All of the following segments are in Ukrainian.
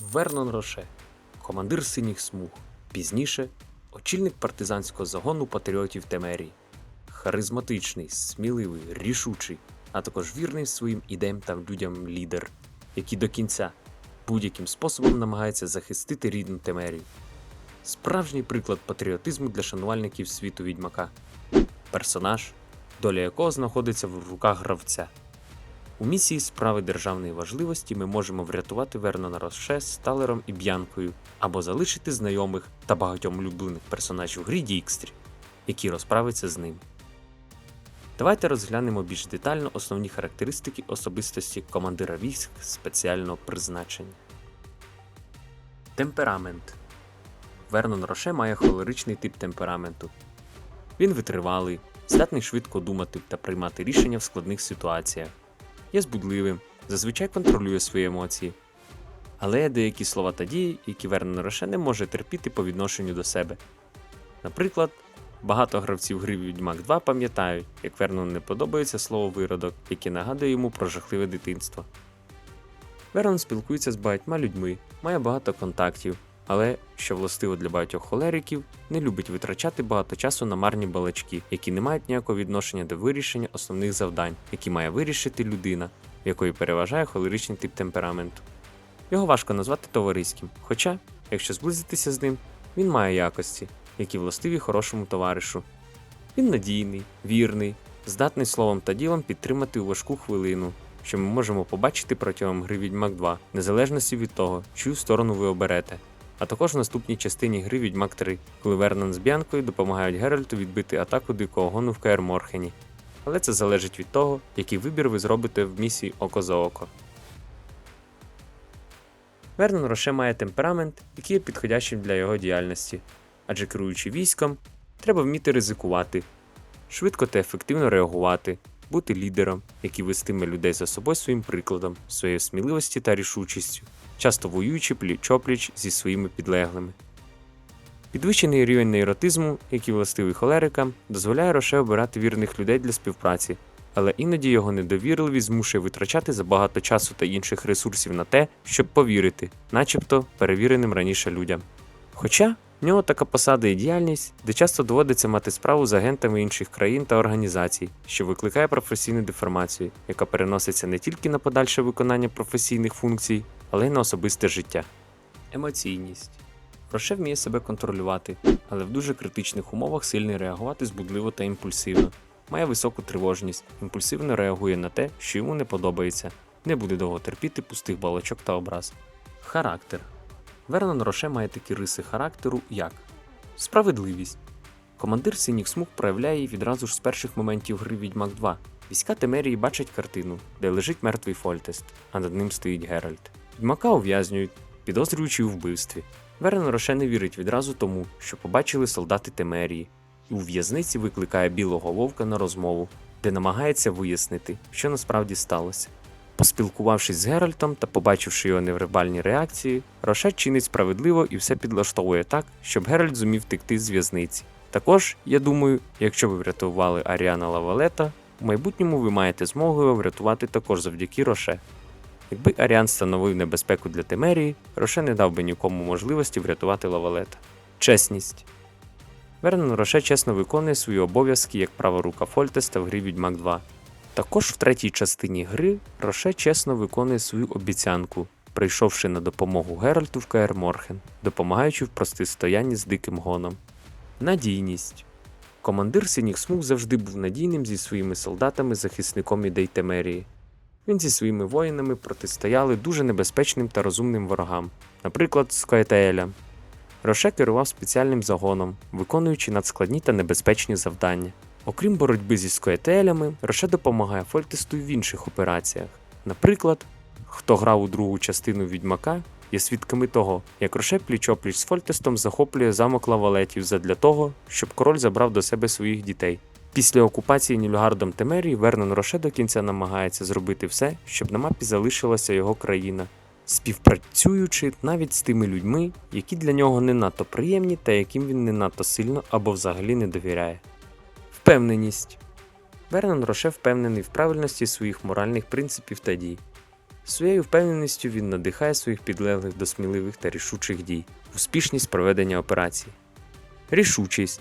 Вернон Роше, командир синіх смуг. Пізніше очільник партизанського загону патріотів Темерії. Харизматичний, сміливий, рішучий, а також вірний своїм ідеям та людям лідер, який до кінця будь-яким способом намагається захистити рідну Темерію. Справжній приклад патріотизму для шанувальників світу відьмака. Персонаж, доля якого знаходиться в руках гравця. У місії справи державної важливості ми можемо врятувати Вернона Роше з Талером і Б'янкою або залишити знайомих та багатьом улюблених персонажів грі Дікстрі, які розправиться з ним. Давайте розглянемо більш детально основні характеристики особистості командира військ спеціального призначення. Темперамент Вернон Роше має холеричний тип темпераменту. Він витривалий, здатний швидко думати та приймати рішення в складних ситуаціях є збудливим, зазвичай контролює свої емоції. Але є деякі слова та дії, які Вернон Роше не може терпіти по відношенню до себе. Наприклад, багато гравців гри Відьмак 2 пам'ятають, як Вернону не подобається слово виродок, яке нагадує йому про жахливе дитинство. Вернон спілкується з багатьма людьми, має багато контактів, але, що властиво для багатьох холериків, не любить витрачати багато часу на марні балачки, які не мають ніякого відношення до вирішення основних завдань, які має вирішити людина, в якої переважає холеричний тип темпераменту. Його важко назвати товариським, хоча, якщо зблизитися з ним, він має якості, які властиві хорошому товаришу. Він надійний, вірний, здатний словом та ділом підтримати у важку хвилину, що ми можемо побачити протягом гри Відьмак 2, незалежності від того, чию сторону ви оберете а також в наступній частині гри Відьмак 3, коли Вернон з Б'янкою допомагають Геральту відбити атаку дикого гону в Каер Морхені. Але це залежить від того, який вибір ви зробите в місії Око за око. Вернон Роше має темперамент, який є підходящим для його діяльності, адже керуючи військом, треба вміти ризикувати, швидко та ефективно реагувати, бути лідером, який вестиме людей за собою своїм прикладом, своєю сміливості та рішучістю часто воюючи пліч-опліч зі своїми підлеглими. Підвищений рівень нейротизму, який властивий холерикам, дозволяє Роше обирати вірних людей для співпраці, але іноді його недовірливість змушує витрачати забагато часу та інших ресурсів на те, щоб повірити, начебто перевіреним раніше людям. Хоча в нього така посада і діяльність, де часто доводиться мати справу з агентами інших країн та організацій, що викликає професійну деформацію, яка переноситься не тільки на подальше виконання професійних функцій, але й на особисте життя. Емоційність. Роше вміє себе контролювати, але в дуже критичних умовах сильно реагувати збудливо та імпульсивно. Має високу тривожність, імпульсивно реагує на те, що йому не подобається, не буде довго терпіти пустих балачок та образ. Характер. Вернон Роше має такі риси характеру, як справедливість. Командир синіх смуг проявляє її відразу ж з перших моментів гри Відьмак 2. Війська Темерії бачать картину, де лежить мертвий Фольтест, а над ним стоїть Геральт. Відьмака ув'язнюють, підозрюючи у вбивстві. Верен Роше не вірить відразу тому, що побачили солдати Темерії, і у в'язниці викликає білого вовка на розмову, де намагається вияснити, що насправді сталося. Поспілкувавшись з Геральтом та побачивши його невербальні реакції, Роше чинить справедливо і все підлаштовує так, щоб Геральт зумів втекти з в'язниці. Також, я думаю, якщо ви врятували Аріана Лавалета, в майбутньому ви маєте змогу його врятувати також завдяки Роше. Якби Аріан становив небезпеку для Темерії, Роше не дав би нікому можливості врятувати Лавалета. Чесність. Вернон Роше чесно виконує свої обов'язки як права рука Фольтеста в грі Відьмак 2. Також в третій частині гри Роше чесно виконує свою обіцянку, прийшовши на допомогу Геральту в Каер Морхен, допомагаючи в протистоянні з диким гоном. Надійність. Командир синіх смуг завжди був надійним зі своїми солдатами, захисником ідей Темерії. Він зі своїми воїнами протистояли дуже небезпечним та розумним ворогам, наприклад, Скоетеелям. Роше керував спеціальним загоном, виконуючи надскладні та небезпечні завдання. Окрім боротьби зі скоетелями, Роше допомагає Фольтесту в інших операціях. Наприклад, хто грав у другу частину відьмака, є свідками того, як Роше пліч-опліч з Фольтестом захоплює замок лавалетів задля того, щоб король забрав до себе своїх дітей. Після окупації Нільгардом Темерії Вернон Роше до кінця намагається зробити все, щоб на мапі залишилася його країна, співпрацюючи навіть з тими людьми, які для нього не надто приємні та яким він не надто сильно або взагалі не довіряє. Впевненість Вернон Роше впевнений в правильності своїх моральних принципів та дій. Своєю впевненістю він надихає своїх підлеглих до сміливих та рішучих дій, успішність проведення операції. Рішучість.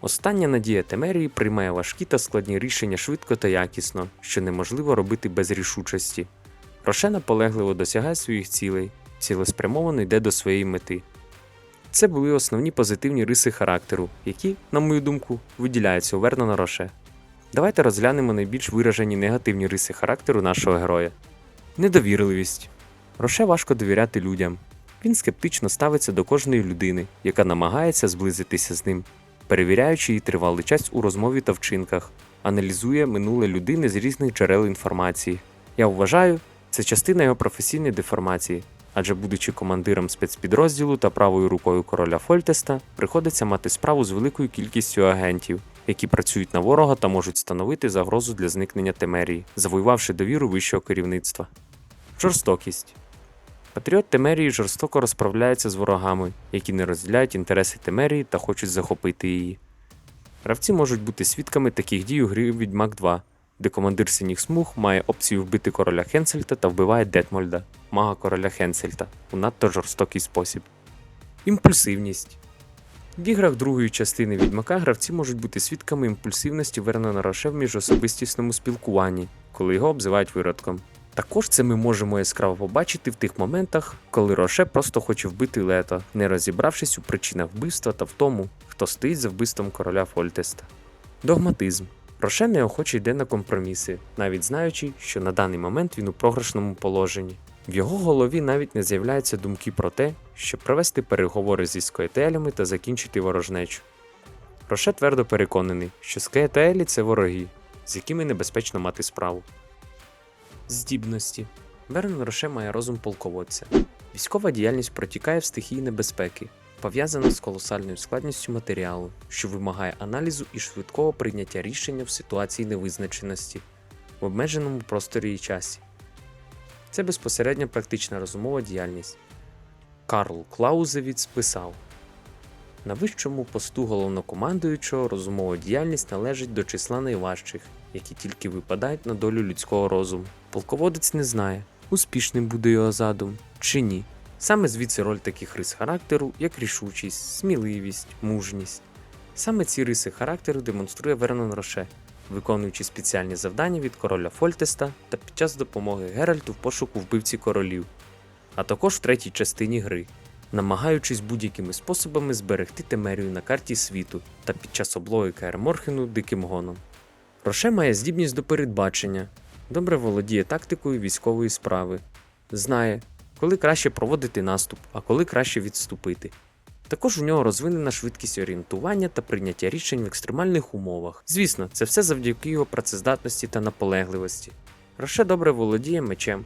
Остання надія Темерії приймає важкі та складні рішення швидко та якісно, що неможливо робити без рішучості. Роше наполегливо досягає своїх цілей, цілеспрямовано йде до своєї мети. Це були основні позитивні риси характеру, які, на мою думку, виділяються у Вернона Роше. Давайте розглянемо найбільш виражені негативні риси характеру нашого героя. Недовірливість. Роше важко довіряти людям. Він скептично ставиться до кожної людини, яка намагається зблизитися з ним, перевіряючи її тривалий час у розмові та вчинках, аналізує минуле людини з різних джерел інформації. Я вважаю, це частина його професійної деформації, адже, будучи командиром спецпідрозділу та правою рукою короля Фольтеста, приходиться мати справу з великою кількістю агентів, які працюють на ворога та можуть становити загрозу для зникнення Темерії, завоювавши довіру вищого керівництва. Жорстокість. Патріот Темерії жорстоко розправляється з ворогами, які не розділяють інтереси Темерії та хочуть захопити її. Гравці можуть бути свідками таких дій у грі Відьмак 2, де командир синіх смуг має опцію вбити короля Хенсельта та вбиває Детмольда, мага короля Хенсельта, у надто жорстокий спосіб. Імпульсивність. В іграх другої частини Відьмака гравці можуть бути свідками імпульсивності Вернона Роше в міжособистісному спілкуванні, коли його обзивають виродком. Також це ми можемо яскраво побачити в тих моментах, коли Роше просто хоче вбити Лето, не розібравшись у причинах вбивства та в тому, хто стоїть за вбивством короля Фольтеста. Догматизм. Роше неохоче йде на компроміси, навіть знаючи, що на даний момент він у програшному положенні. В його голові навіть не з'являються думки про те, щоб провести переговори зі скоєтелями та закінчити ворожнечу. Роше твердо переконаний, що скоєтелі – це вороги, з якими небезпечно мати справу. Здібності. Вернон Роше має розум полководця. Військова діяльність протікає в стихії небезпеки, пов'язана з колосальною складністю матеріалу, що вимагає аналізу і швидкого прийняття рішення в ситуації невизначеності в обмеженому просторі і часі. Це безпосередньо практична розумова діяльність. Карл Клаузевіц писав: На вищому посту головнокомандуючого розумова діяльність належить до числа найважчих, які тільки випадають на долю людського розуму. Полководець не знає, успішним буде його задум чи ні. Саме звідси роль таких рис характеру, як рішучість, сміливість, мужність. Саме ці риси характеру демонструє Вернон Роше, виконуючи спеціальні завдання від короля Фольтеста та під час допомоги Геральту в пошуку вбивці королів, а також в третій частині гри, намагаючись будь-якими способами зберегти Темерію на карті світу та під час облоги Каер Морхену диким гоном. Роше має здібність до передбачення, добре володіє тактикою військової справи, знає, коли краще проводити наступ, а коли краще відступити. Також у нього розвинена швидкість орієнтування та прийняття рішень в екстремальних умовах. Звісно, це все завдяки його працездатності та наполегливості. Роше добре володіє мечем.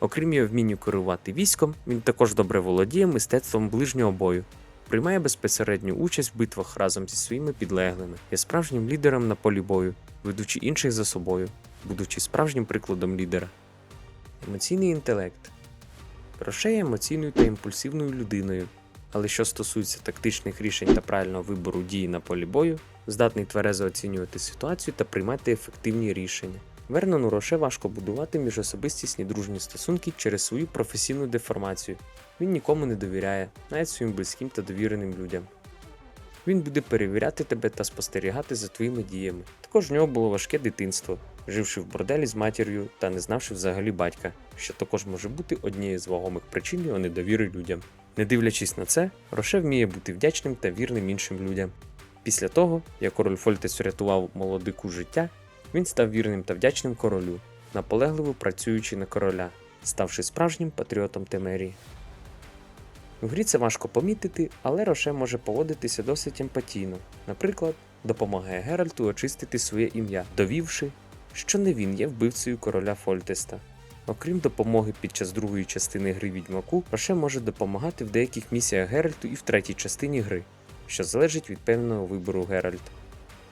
Окрім його вмінню керувати військом, він також добре володіє мистецтвом ближнього бою, приймає безпосередню участь в битвах разом зі своїми підлеглими, є справжнім лідером на полі бою, ведучи інших за собою, будучи справжнім прикладом лідера. Емоційний інтелект. Роше є емоційною та імпульсивною людиною, але що стосується тактичних рішень та правильного вибору дії на полі бою, здатний тверезо оцінювати ситуацію та приймати ефективні рішення. Вернону Роше важко будувати міжособистісні дружні стосунки через свою професійну деформацію. Він нікому не довіряє, навіть своїм близьким та довіреним людям. Він буде перевіряти тебе та спостерігати за твоїми діями. Також в нього було важке дитинство, живши в борделі з матір'ю та не знавши взагалі батька, що також може бути однією з вагомих причин його недовіри людям. Не дивлячись на це, Роше вміє бути вдячним та вірним іншим людям. Після того, як король Фольтес врятував молодику життя, він став вірним та вдячним королю, наполегливо працюючи на короля, ставши справжнім патріотом Темерії. У грі це важко помітити, але Роше може поводитися досить емпатійно. Наприклад, допомагає Геральту очистити своє ім'я, довівши, що не він є вбивцею короля Фольтеста. Окрім допомоги під час другої частини гри Відьмаку, Роше може допомагати в деяких місіях Геральту і в третій частині гри, що залежить від певного вибору Геральта.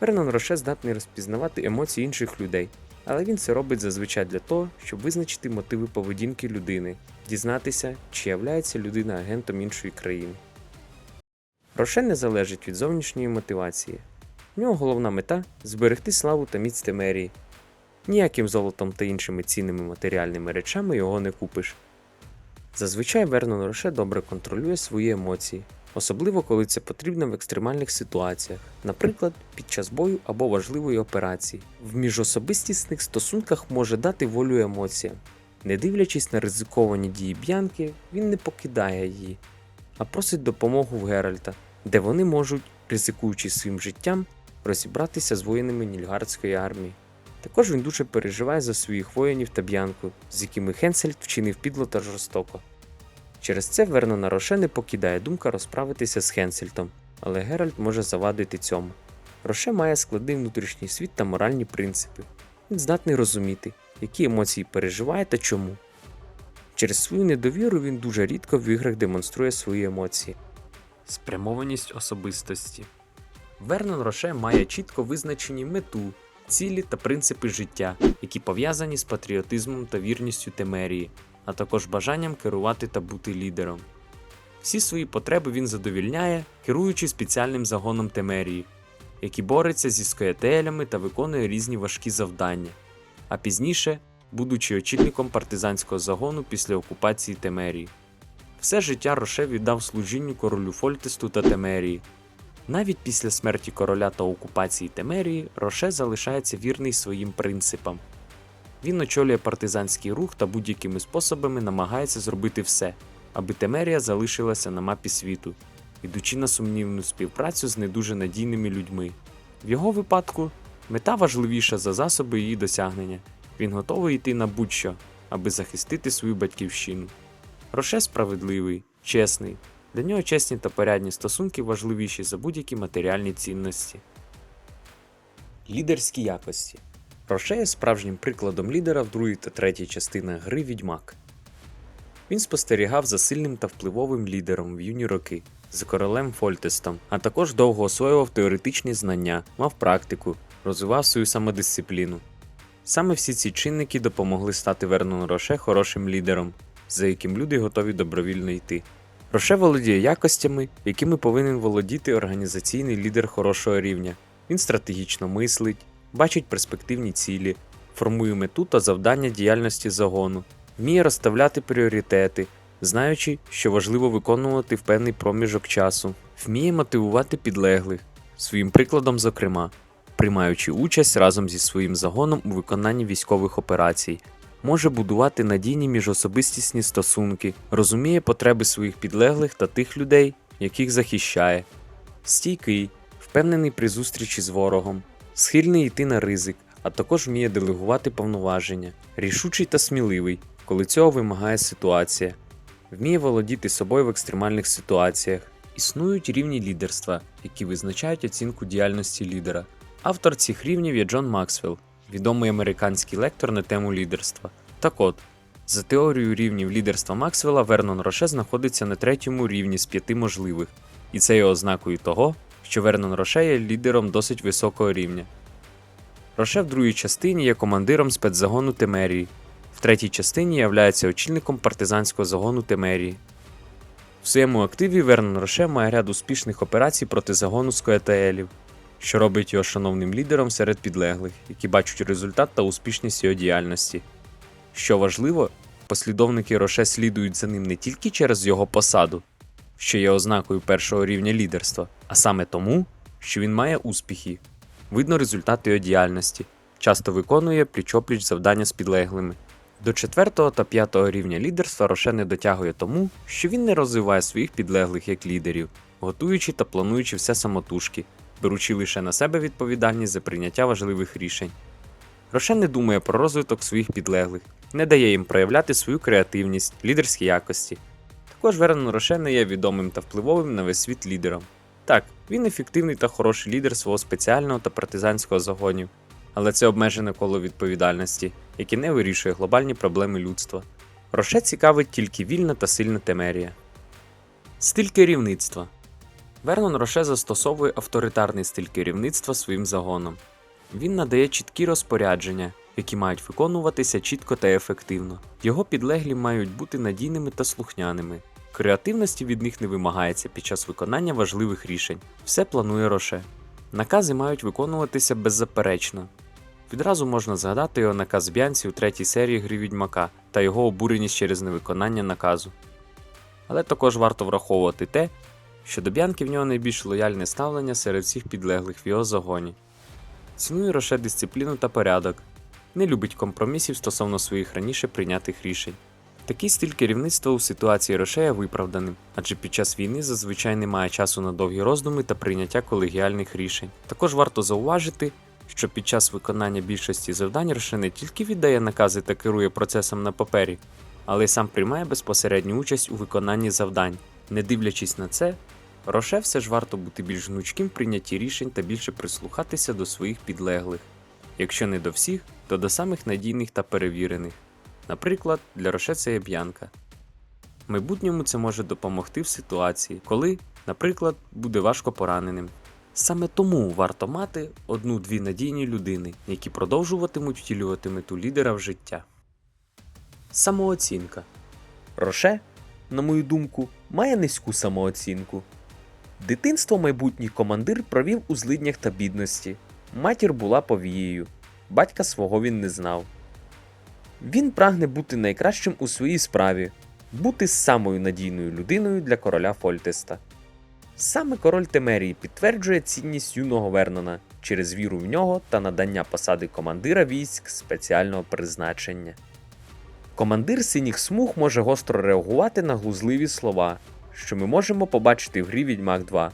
Вернон Роше здатний розпізнавати емоції інших людей, але він це робить зазвичай для того, щоб визначити мотиви поведінки людини, дізнатися, чи являється людина агентом іншої країни. Роше не залежить від зовнішньої мотивації. В нього головна мета зберегти славу та міць Темерії. Ніяким золотом та іншими цінними матеріальними речами його не купиш. Зазвичай Вернон Роше добре контролює свої емоції, особливо коли це потрібно в екстремальних ситуаціях, наприклад, під час бою або важливої операції. В міжособистісних стосунках може дати волю емоціям. Не дивлячись на ризиковані дії Б'янки, він не покидає її, а просить допомогу в Геральта, де вони можуть, ризикуючи своїм життям, розібратися з воїнами Нільгардської армії. Також він дуже переживає за своїх воїнів та Б'янку, з якими Хенсельд вчинив підло та жорстоко. Через це Вернона Роше не покидає думка розправитися з Хенсельтом, але Геральт може завадити цьому. Роше має складний внутрішній світ та моральні принципи. Він здатний розуміти, які емоції переживає та чому. Через свою недовіру він дуже рідко в іграх демонструє свої емоції. Спрямованість особистості. Вернон Роше має чітко визначені мету, цілі та принципи життя, які пов'язані з патріотизмом та вірністю Темерії, а також бажанням керувати та бути лідером. Всі свої потреби він задовільняє, керуючи спеціальним загоном Темерії, який бореться зі скоятелями та виконує різні важкі завдання, а пізніше, будучи очільником партизанського загону після окупації Темерії. Все життя Роше віддав служінню королю Фольтесту та Темерії. Навіть після смерті короля та окупації Темерії Роше залишається вірний своїм принципам. Він очолює партизанський рух та будь-якими способами намагається зробити все, аби Темерія залишилася на мапі світу, ідучи на сумнівну співпрацю з не дуже надійними людьми. В його випадку мета важливіша за засоби її досягнення. Він готовий йти на будь-що, аби захистити свою батьківщину. Роше справедливий, чесний. Для нього чесні та порядні стосунки важливіші за будь-які матеріальні цінності. Лідерські якості Роше є справжнім прикладом лідера в другій та третій частинах гри Відьмак. Він спостерігав за сильним та впливовим лідером в юні роки, за королем Фольтестом, а також довго освоював теоретичні знання, мав практику, розвивав свою самодисципліну. Саме всі ці чинники допомогли стати Вернону Роше хорошим лідером, за яким люди готові добровільно йти. Роше володіє якостями, якими повинен володіти організаційний лідер хорошого рівня. Він стратегічно мислить, бачить перспективні цілі, формує мету та завдання діяльності загону, вміє розставляти пріоритети, знаючи, що важливо виконувати в певний проміжок часу, вміє мотивувати підлеглих, своїм прикладом, зокрема, приймаючи участь разом зі своїм загоном у виконанні військових операцій, може будувати надійні міжособистісні стосунки, розуміє потреби своїх підлеглих та тих людей, яких захищає, стійкий, впевнений при зустрічі з ворогом, схильний йти на ризик, а також вміє делегувати повноваження, рішучий та сміливий, коли цього вимагає ситуація, вміє володіти собою в екстремальних ситуаціях. Існують рівні лідерства, які визначають оцінку діяльності лідера. Автор цих рівнів є Джон Максвелл, відомий американський лектор на тему лідерства. Так от, за теорією рівнів лідерства Максвелла, Вернон Роше знаходиться на третьому рівні з п'яти можливих, і це є ознакою того, що Вернон Роше є лідером досить високого рівня. Роше в другій частині є командиром спецзагону Темерії, в третій частині являється очільником партизанського загону Темерії. В своєму активі Вернон Роше має ряд успішних операцій проти загону Скоетаелів, що робить його шановним лідером серед підлеглих, які бачать результат та успішність його діяльності. Що важливо, послідовники Роше слідують за ним не тільки через його посаду, що є ознакою першого рівня лідерства, а саме тому, що він має успіхи. Видно результати його діяльності, часто виконує пліч-опліч завдання з підлеглими. До четвертого та п'ятого рівня лідерства Роше не дотягує тому, що він не розвиває своїх підлеглих як лідерів, готуючи та плануючи все самотужки, беручи лише на себе відповідальність за прийняття важливих рішень. Роше не думає про розвиток своїх підлеглих, не дає їм проявляти свою креативність, лідерські якості. Також Вернон Роше не є відомим та впливовим на весь світ лідером. Так, він ефективний та хороший лідер свого спеціального та партизанського загонів, але це обмежене коло відповідальності, яке не вирішує глобальні проблеми людства. Роше цікавить тільки вільна та сильна темерія. Стиль керівництва Вернон Роше застосовує авторитарний стиль керівництва своїм загоном. Він надає чіткі розпорядження, які мають виконуватися чітко та ефективно. Його підлеглі мають бути надійними та слухняними. Креативності від них не вимагається під час виконання важливих рішень. Все планує Роше. Накази мають виконуватися беззаперечно. Відразу можна згадати його наказ Бянці у третій серії гри Відьмака та його обуреність через невиконання наказу. Але також варто враховувати те, що до Бянки в нього найбільш лояльне ставлення серед всіх підлеглих в його загоні. Цінує Роше дисципліну та порядок, не любить компромісів стосовно своїх раніше прийнятих рішень. Такий стиль керівництва у ситуації Роше є виправданим, адже під час війни зазвичай немає часу на довгі роздуми та прийняття колегіальних рішень. Також варто зауважити, що під час виконання більшості завдань Роше не тільки віддає накази та керує процесом на папері, але й сам приймає безпосередню участь у виконанні завдань. Не дивлячись на це, Роше все ж варто бути більш гнучким в прийнятті рішень та більше прислухатися до своїх підлеглих. Якщо не до всіх, то до самих надійних та перевірених. Наприклад, для Роше це є б'янка. В майбутньому це може допомогти в ситуації, коли, наприклад, буде важко пораненим. Саме тому варто мати одну-дві надійні людини, які продовжуватимуть втілювати мету лідера в життя. Самооцінка. Роше, на мою думку, має низьку самооцінку. Дитинство майбутній командир провів у злиднях та бідності. Матір була повією, батька свого він не знав. Він прагне бути найкращим у своїй справі, бути самою надійною людиною для короля Фольтеста. Саме король Темерії підтверджує цінність юного Вернона через віру в нього та надання посади командира військ спеціального призначення. Командир синіх смуг може гостро реагувати на глузливі слова, що ми можемо побачити в грі Відьмак 2.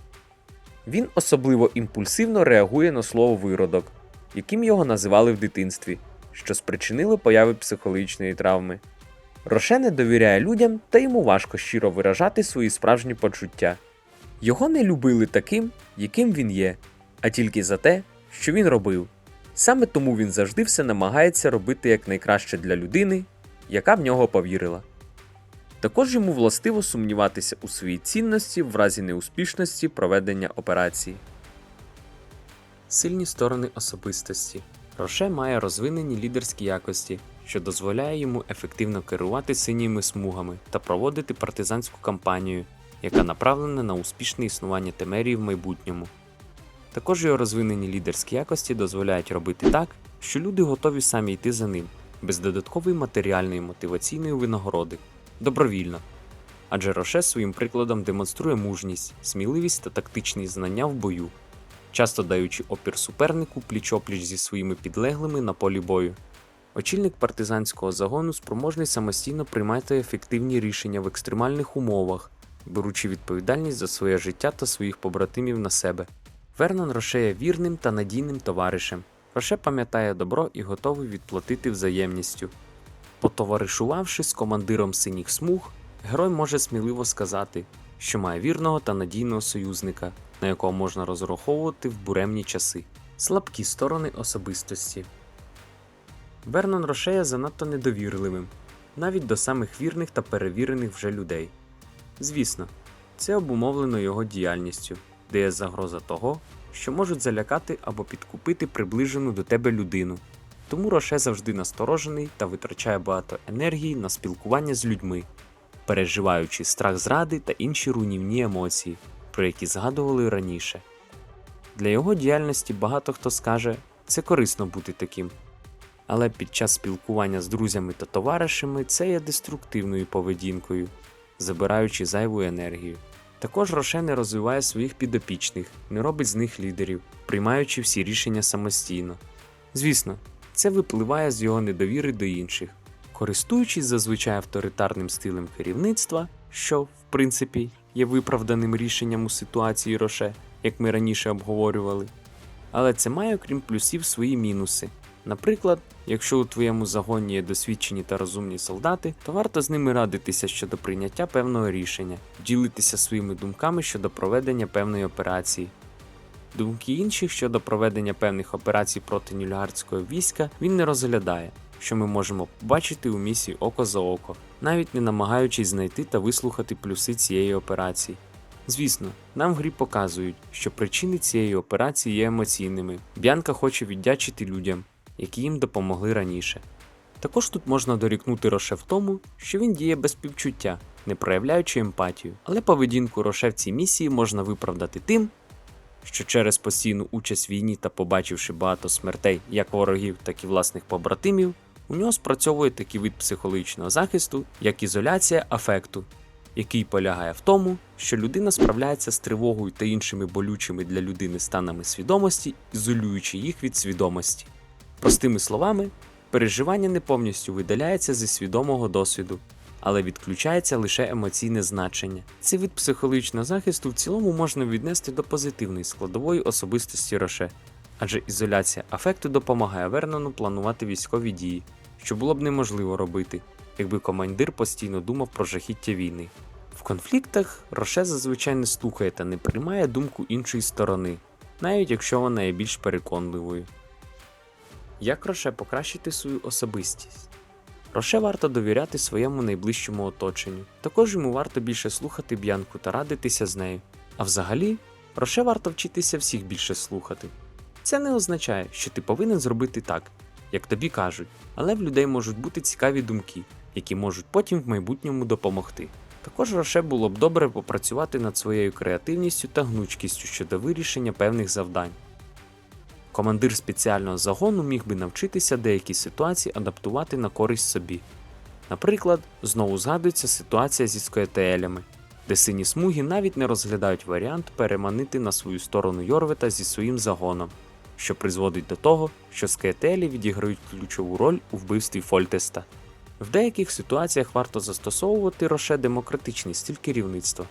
Він особливо імпульсивно реагує на слово виродок, яким його називали в дитинстві, що спричинило появи психологічної травми. Роше не довіряє людям та йому важко щиро виражати свої справжні почуття. Його не любили таким, яким він є, а тільки за те, що він робив. Саме тому він завжди все намагається робити якнайкраще для людини, яка в нього повірила. Також йому властиво сумніватися у своїй цінності в разі неуспішності проведення операції. Сильні сторони особистості. Роше має розвинені лідерські якості, що дозволяє йому ефективно керувати синіми смугами та проводити партизанську кампанію, яка направлена на успішне існування Темерії в майбутньому. Також його розвинені лідерські якості дозволяють робити так, що люди готові самі йти за ним, без додаткової матеріальної мотиваційної винагороди, добровільно. Адже Роше своїм прикладом демонструє мужність, сміливість та тактичні знання в бою, часто даючи опір супернику пліч-опліч зі своїми підлеглими на полі бою. Очільник партизанського загону спроможний самостійно приймати ефективні рішення в екстремальних умовах, беручи відповідальність за своє життя та своїх побратимів на себе. Вернон Роше є вірним та надійним товаришем. Роше пам'ятає добро і готовий відплатити взаємністю. Потоваришувавши з командиром синіх смуг, герой може сміливо сказати, що має вірного та надійного союзника, на якого можна розраховувати в буремні часи. Слабкі сторони особистості. Вернон Роше є занадто недовірливим, навіть до самих вірних та перевірених вже людей. Звісно, це обумовлено його діяльністю, де є загроза того, що можуть залякати або підкупити приближену до тебе людину. Тому Роше завжди насторожений та витрачає багато енергії на спілкування з людьми, переживаючи страх зради та інші руйнівні емоції, про які згадували раніше. Для його діяльності багато хто скаже, це корисно бути таким. Але під час спілкування з друзями та товаришами це є деструктивною поведінкою, забираючи зайву енергію. Також Роше не розвиває своїх підопічних, не робить з них лідерів, приймаючи всі рішення самостійно. Звісно, це випливає з його недовіри до інших, користуючись зазвичай авторитарним стилем керівництва, що, в принципі, є виправданим рішенням у ситуації Роше, як ми раніше обговорювали. Але це має, окрім плюсів, свої мінуси. Наприклад, якщо у твоєму загоні є досвідчені та розумні солдати, то варто з ними радитися щодо прийняття певного рішення, ділитися своїми думками щодо проведення певної операції. Думки інших щодо проведення певних операцій проти нюльгарського війська він не розглядає, що ми можемо побачити у місії око за око, навіть не намагаючись знайти та вислухати плюси цієї операції. Звісно, нам в грі показують, що причини цієї операції є емоційними. Б'янка хоче віддячити людям, які їм допомогли раніше. Також тут можна дорікнути Роше в тому, що він діє без співчуття, не проявляючи емпатію, але поведінку Роше в цій місії можна виправдати тим, що через постійну участь в війні та побачивши багато смертей як ворогів, так і власних побратимів, у нього спрацьовує такий вид психологічного захисту, як ізоляція афекту, який полягає в тому, що людина справляється з тривогою та іншими болючими для людини станами свідомості, ізолюючи їх від свідомості. Простими словами, переживання не повністю видаляється зі свідомого досвіду, але відключається лише емоційне значення. Цей вид психологічного захисту в цілому можна віднести до позитивної складової особистості Роше, адже ізоляція афекту допомагає Вернону планувати військові дії, що було б неможливо робити, якби командир постійно думав про жахіття війни. В конфліктах Роше зазвичай не слухає та не приймає думку іншої сторони, навіть якщо вона є більш переконливою. Як Роше покращити свою особистість? Роше варто довіряти своєму найближчому оточенню. Також йому варто більше слухати Б'янку та радитися з нею. А взагалі, Роше варто вчитися всіх більше слухати. Це не означає, що ти повинен зробити так, як тобі кажуть, але в людей можуть бути цікаві думки, які можуть потім в майбутньому допомогти. Також Роше було б добре попрацювати над своєю креативністю та гнучкістю щодо вирішення певних завдань. Командир спеціального загону міг би навчитися деякі ситуації адаптувати на користь собі. Наприклад, знову згадується ситуація зі скоєтеелями, де сині смуги навіть не розглядають варіант переманити на свою сторону Йорвета зі своїм загоном, що призводить до того, що скоєтелі відіграють ключову роль у вбивстві Фольтеста. В деяких ситуаціях варто застосовувати роше демократичний стиль керівництва.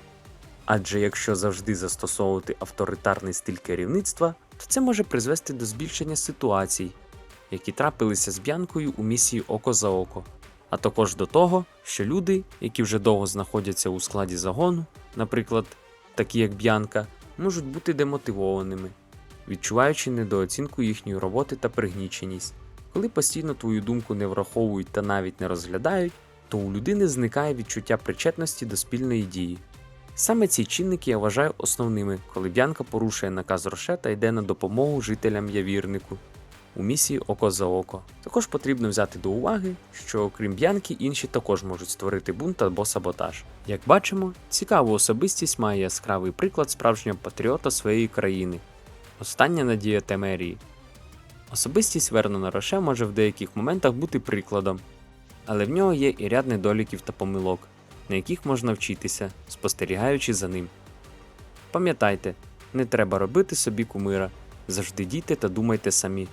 Адже якщо завжди застосовувати авторитарний стиль керівництва, то це може призвести до збільшення ситуацій, які трапилися з Б'янкою у місії Око за Око, а також до того, що люди, які вже довго знаходяться у складі загону, наприклад, такі як Б'янка, можуть бути демотивованими, відчуваючи недооцінку їхньої роботи та пригніченість. Коли постійно твою думку не враховують та навіть не розглядають, то у людини зникає відчуття причетності до спільної дії. Саме ці чинники я вважаю основними, коли Б'янка порушує наказ Роше та йде на допомогу жителям Явірнику у місії Око за Око. Також потрібно взяти до уваги, що окрім Б'янки, інші також можуть створити бунт або саботаж. Як бачимо, цікаву особистість має яскравий приклад справжнього патріота своєї країни. Остання надія Темерії. Особистість Вернона Роше може в деяких моментах бути прикладом, але в нього є і ряд недоліків та помилок, на яких можна вчитися, спостерігаючи за ним. Пам'ятайте, не треба робити собі кумира, завжди дійте та думайте самі.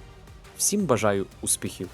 Всім бажаю успіхів!